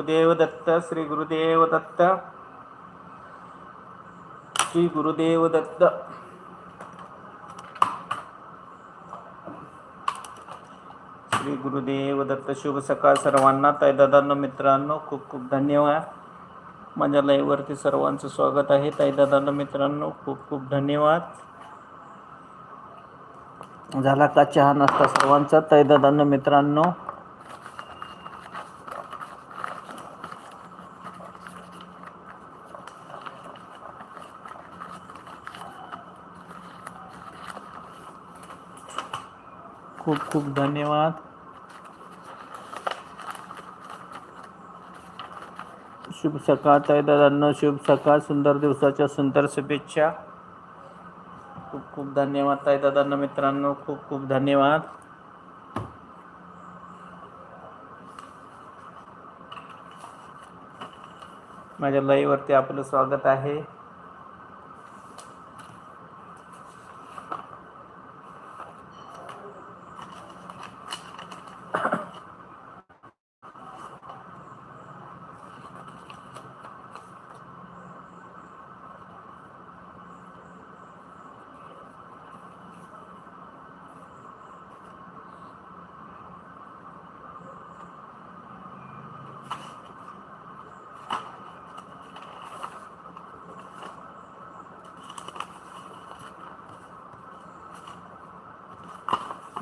गुरुदेव दत्त श्री गुरुदेव दत्त श्री गुरुदेव दत्त श्री गुरुदेव दत्त शुभ सकाळ सर्वांना. ताई दादांनो मित्रांनो खूप खूप धन्यवाद. माझ्या लाईव्हवरती सर्वांचं स्वागत आहे. ताई दादांनो मित्रांनो खूप खूप धन्यवाद. झाला का चहा नसता सर्वांचा? ताई दादांनो मित्रांनो खूप खूप धन्यवाद. शुभ सकाळ ताई दादांना. शुभ सकाळ. सुंदर दिवसाच्या सुंदर शुभेच्छा. खूप खूप धन्यवाद ताई दादांना मित्रांनो. खूप खूप धन्यवाद. माझ्या लाईव्हवरती आपलं स्वागत आहे.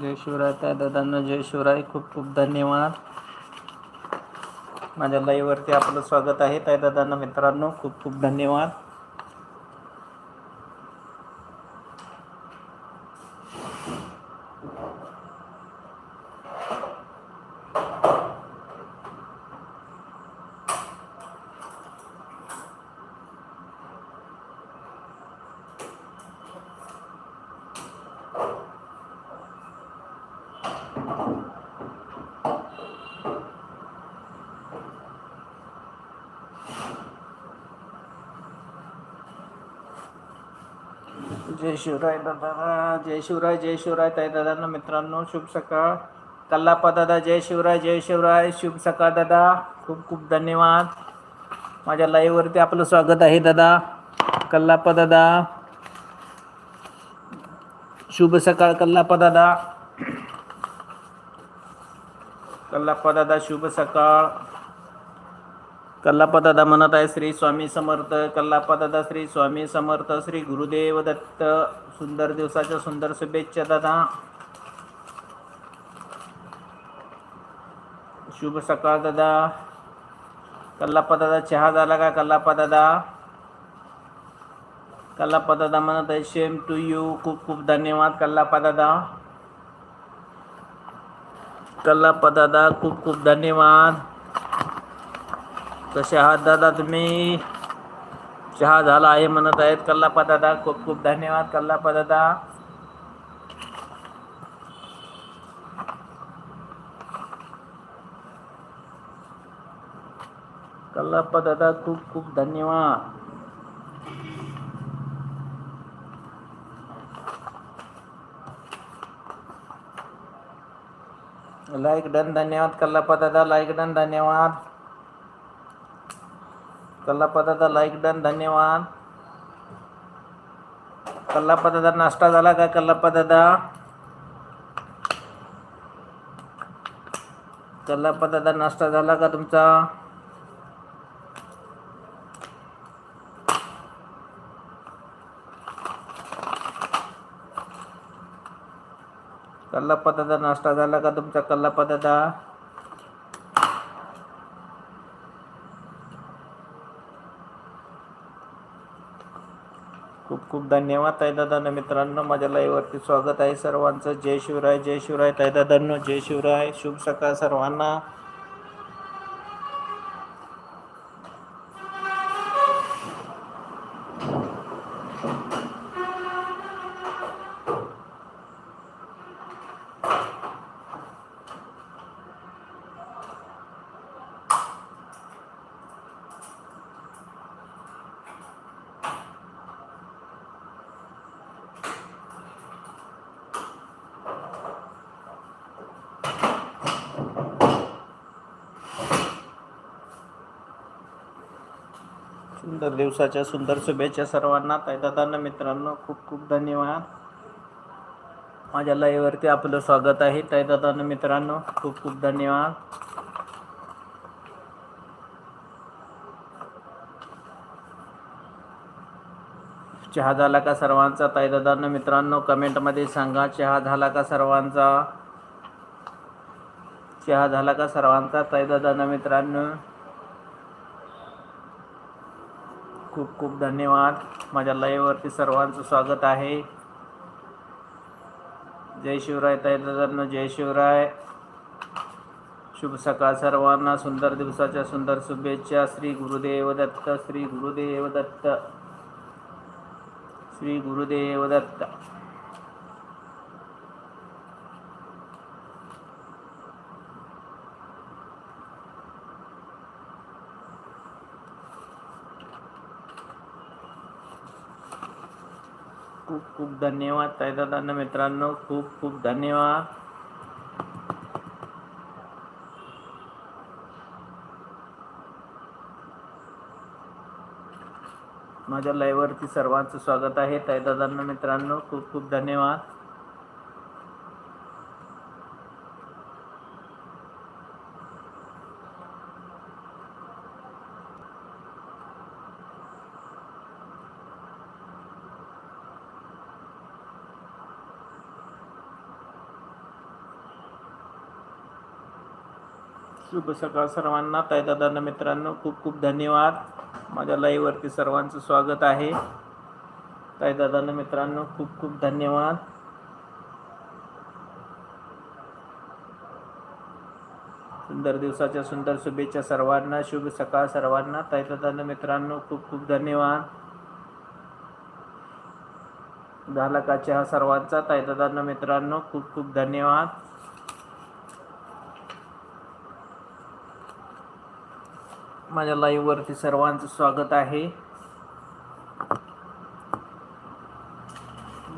जय शिवराय त्या दादांना जय शिवराय. खूप खूप धन्यवाद. माझ्या लाईव्हवरती आपलं स्वागत आहे. त्या दादांना मित्रांनो खूप खूप धन्यवाद. जय शिवराय दादा जय शिवराय जय शिवराय. ताई दादांना मित्रांनो शुभ सकाळ. कल्लापा दादा जय शिवराय जय शिवराय. शुभ सकाळ दादा. खूप खूप धन्यवाद. माझ्या लाईव्हवरती आपलं स्वागत आहे दादा. कल्लापा दादा. शुभ सकाळ कल्लापा दादा. कल्लापा दादा शुभ सकाळ. कल्लापदादा म्हणत आहे श्री स्वामी समर्थ कल्लापदादा श्री स्वामी समर्थ श्री गुरुदेव दत्त. सुंदर दिवसाच्या सुंदर शुभेच्छा दादा. शुभ सकाळ दादा. कल्लापा दादा चहा झाला का कल्लापदादा? दादा दादा म्हणत आहे शेम टू यू खूप खूप धन्यवाद कल्लापदादा. दादा दादा खूप खूप धन्यवाद. कसे आहात दादा तुम्ही चहा झाला आहे म्हणत आहेत. कल्लापा दादा खूप खूप धन्यवाद. कल्लापा दादा. कल्लापा दादा खूप खूप धन्यवाद. लाईक डन धन्यवाद. कल्लापा दादा लाईक डन धन्यवाद. कल्लापा दादा लाईक डन धन्यवाद. कल्लापा दादा नाश्ता झाला का कल्लापा दादा कल्लापा दादा नाश्ता झाला का तुमचा? कल्लापा दादा नाश्ता झाला का तुमचा कल्लापा दादा खूप धन्यवाद ताई मित्रांनो माझ्या लाईव्हवरती स्वागत आहे सर्वांचं. जय शिवराय जय शिवराय ताई जय शिवराय. शुभ सकाळ सर्वांना. सुंदर दिवसाच्या सुंदर शुभेच्छा सर्वांना. ताईदादांना मित्रांनो खूप खूप धन्यवाद. माझ्या लाईव्हवरती आपलं स्वागत आहे. ताईदादांना मित्रांनो खूप खूप धन्यवाद. चहा झाला का सर्वांचा? ताईदादांना मित्रांनो कमेंटमध्ये सांगा. चहा झाला का सर्वांचा? चहा झाला का सर्वांचा? ताईदादांना मित्रांनो खूप खूप धन्यवाद. माझ्या लाईव्हवरती सर्वांचं स्वागत आहे. जय शिवराय ताईदादांनो जय शिवराय. शुभ सकाळ सर्वांना. सुंदर दिवसाच्या सुंदर शुभेच्छा. श्री गुरुदेव दत्त श्री गुरुदेव दत्त श्री गुरुदेव दत्त खूप खूप धन्यवाद साईदादांना मित्रांनो खूप खूप धन्यवाद. माझ्या लाईव्हवरती सर्वांचं स्वागत आहे. ताईदादांना मित्रांनो खूप खूप धन्यवाद. शुभ सकाळ सर्वांना. ताईदादांना मित्रांनो खूप खूप धन्यवाद. माझ्या लाईव्हवरती सर्वांचं स्वागत आहे. ताईदादांना मित्रांनो खूप खूप धन्यवाद. सुंदर दिवसाच्या सुंदर शुभेच्छा सर्वांना. शुभ सकाळ सर्वांना. ताईदादांना मित्रांनो खूप खूप धन्यवाद. झाला का चहा सर्वांचा? ताईदादांना मित्रांनो खूप खूप धन्यवाद. माझ्या लाईव्हवरती सर्वांचं स्वागत आहे.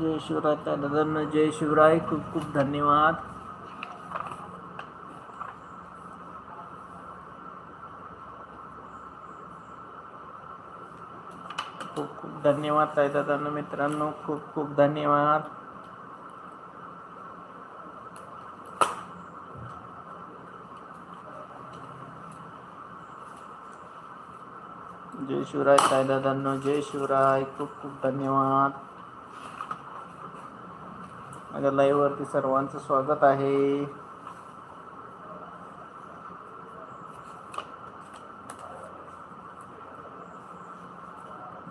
जय शिवराय दादांना जय शिवराय खूप खूप धन्यवाद. खूप खूप धन्यवाद ताई दादांना मित्रांनो खूप खूप धन्यवाद. जय शिवराय तायदादांनो जय शिवराय. खूप खूप धन्यवाद. माझ्या लाईव्हवरती सर्वांचं स्वागत आहे.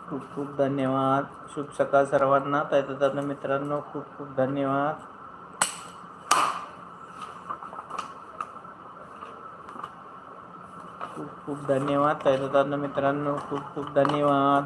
खूप खूप धन्यवाद. शुभ सकाळ सर्वांना. ताई मित्रांनो खूप खूप धन्यवाद. खूप खूप धन्यवाद ताई मित्रांनो खूप खूप धन्यवाद.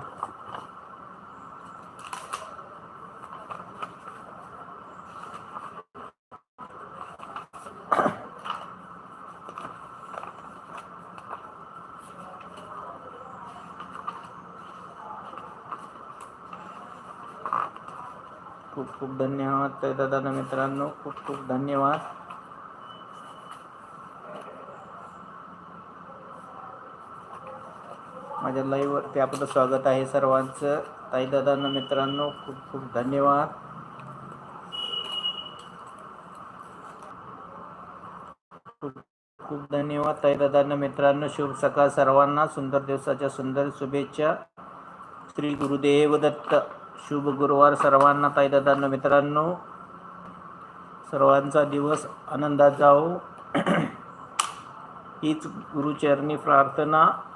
खूप खूप धन्यवाद ताई मित्रांनो खूप खूप धन्यवाद. माझ्या लाईव्हवरती आपलं स्वागत आहे सर्वांचं. ताई दादांना मित्रांनो खूप खूप धन्यवाद. खूप खूप धन्यवाद ताई दादांना मित्रांनो. शुभ सकाळ सर्वांना. सुंदर दिवसाच्या सुंदर शुभेच्छा. श्री गुरुदेव दत्त शुभ गुरुवार सर्वांना ताई दादांना मित्रांनो. सर्वांचा दिवस आनंदात जाओ हो. हीच गुरुचरणी प्रार्थना.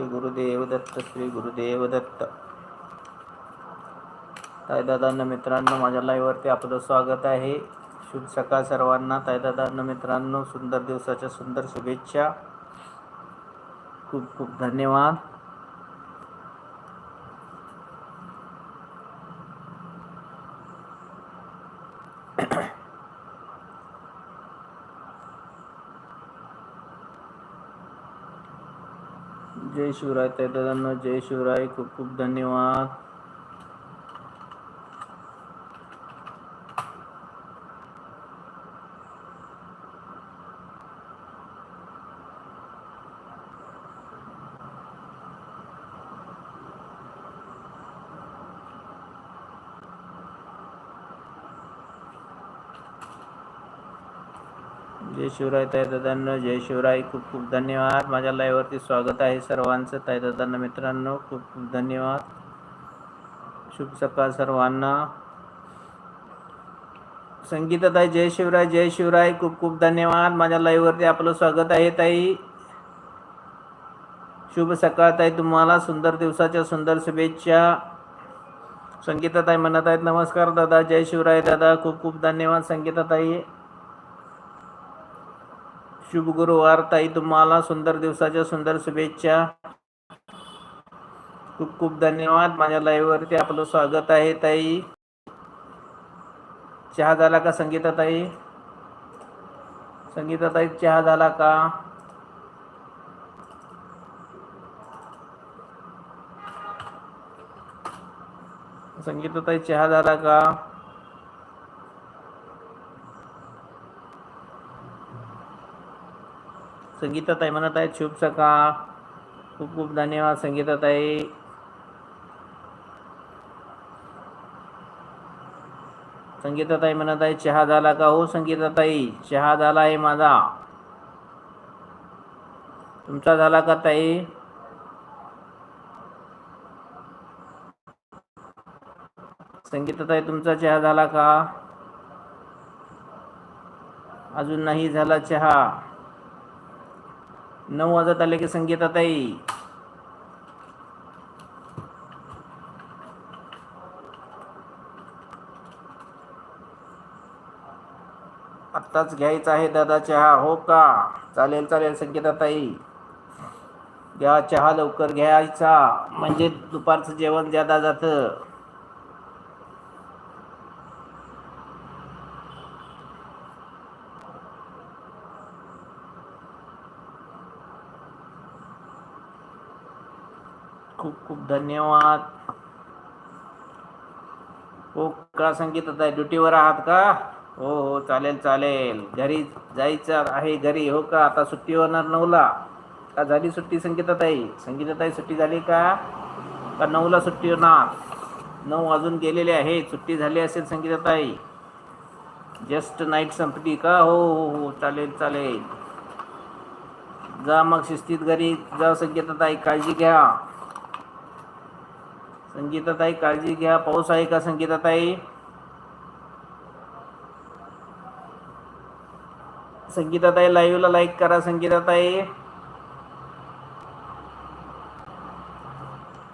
श्री गुरुदेव दत्त श्री गुरुदेव दत्त. मित्रांनो माझ्या लाईव्हवरती आपलं स्वागत आहे. शुभ सकाळ सर्वांना. तायदादांना मित्रांनो सुंदर दिवसाच्या सुंदर शुभेच्छा. खूप खूप धन्यवाद. जय शिवराय ताईदादांना जय शिवराय. खूप खूप धन्यवाद जय शिवराय ताईदादांना जय शिवराय. खूप खूप धन्यवाद. माझ्या लाईव्हवरती स्वागत आहे सर्वांचं. ताईदादांना मित्रांनो खूप खूप धन्यवाद. शुभ सकाळ सर्वांना. संगीताताई जय शिवराय जय शिवराय. खूप खूप धन्यवाद. माझ्या लाईव्हवरती आपलं स्वागत आहे ताई. शुभ सकाळ ताई तुम्हाला. सुंदर दिवसाच्या सुंदर शुभेच्छा. संगीताताई म्हणत आहेत नमस्कार दादा. जय शिवराय दादा. खूप खूप धन्यवाद संगीताताई. शुभ गुरुवार ताई तुम्हाला सुंदर दिवसाच्या सुंदर शुभेच्छा. खूप खूप धन्यवाद. माझ्या लाईव्हवरती आपलं स्वागत आहे ताई. चहा झाला का संगीता ताई? संगीता ताई चहा झाला का? संगीता ताई चहा झाला का? संगीताताई म्हणत आहेत शुभ सकाळ. खूप खूप धन्यवाद संगीताताई. संगीताताई म्हणत आहे चहा झाला का हो संगीताताई? चहा झाला आहे माझा. तुमचा झाला का ताई? संगीताताई तुमचा चहा झाला का? अजून नाही झाला चहा. नऊ वाजत आले की संगीताताई आत्ताच घ्यायचा आहे दादा चहा हो का? चालेल चालेल संगीताताई घ्या चहा लवकर घ्यायचा. म्हणजे दुपारचं जेवण ज्यादा जातं. खूप खूप धन्यवाद. हो का संगीत आता ड्युटीवर आहात का? हो हो चालेल चालेल. घरी जायचं आहे घरी हो का? आता सुट्टी होणार नऊला. का झाली सुट्टी संगीताताई? संगीताताई सुट्टी झाली का? का नऊला सुट्टी होणार? नऊ वाजून गेलेले आहे. सुट्टी झाली असेल संगीताताई. जस्ट नाईट संपली का? हो हो हो चालेल चालेल. जा मग शिस्तीत घरी. जा संगीताताई काळजी घ्या. संगीताताई काळजी घ्या. पाऊस आहे का संगीताताई? संगीताताई लाईव्हला लाईक करा संगीताताई.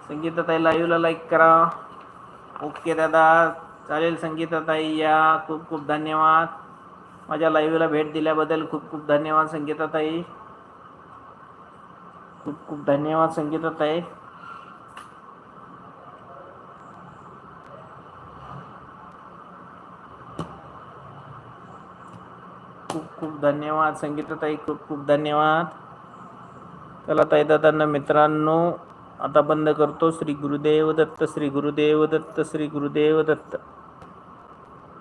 संगीताताई लाईव्हला लाईक करा. ओके दादा. चालेल संगीताताई या. खूप खूप धन्यवाद. माझ्या लाईव्हला भेट दिल्याबद्दल खूप खूप धन्यवाद संगीताताई. खूप खूप धन्यवाद संगीताताई खूप खूप धन्यवाद संगीताताई खूप खूप धन्यवाद. चला ताई दादांना मित्रांनो आता बंद करतो. श्री गुरुदेव दत्त श्री गुरुदेव दत्त श्री गुरुदेव दत्त.